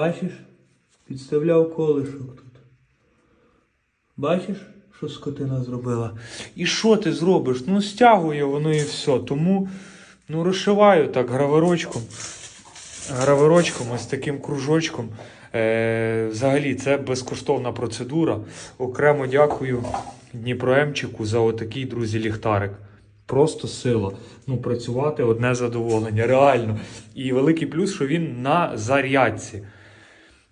Бачиш? Підставляв колишок тут. Бачиш, що скотина зробила? І що ти зробиш? Ну, стягує воно і все. Тому ну, розшиваю так граверочком. Граверочком, ось таким кружочком. Е, взагалі, це безкоштовна процедура. Окремо дякую Дніпроемчику за отакий, друзі, ліхтарик. Просто сила. Ну, працювати одне задоволення, реально. І великий плюс, що він на зарядці.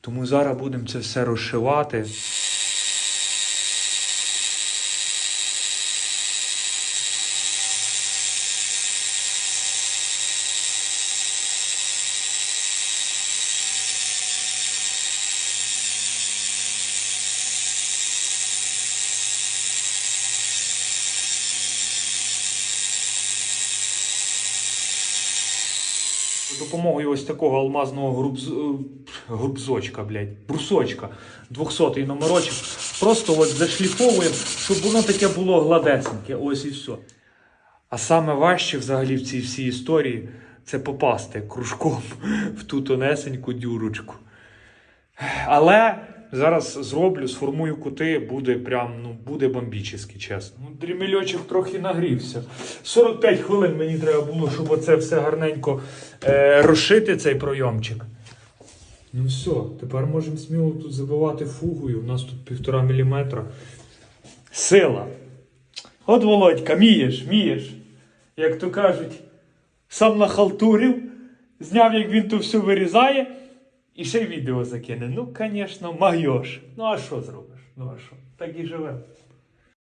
Тому зараз будемо це все розшивати. За допомогою ось такого алмазного грубз... е, грубзочка, блядь, брусочка, 200 номерочок, просто от зашліфовуємо, щоб воно таке було гладесеньке, ось і все. А саме важче взагалі в цій всій історії це попасти кружком в ту тонесеньку дюрочку. Але зараз зроблю, сформую кути, буде прям, ну, буде бомбічно, чесно. Ну, дрімельочок трохи нагрівся. 45 хвилин мені треба було, щоб оце все гарненько е, розшити, цей пройомчик. Ну все, тепер можемо сміло тут забивати фугою. У нас тут півтора міліметра. Сила. От Володька, мієш, мієш. Як то кажуть, сам нахалтурив, зняв, як він то все вирізає, і ще й відео закине. Ну, звісно, майош. Ну а що зробиш? Ну а що? Так і живе.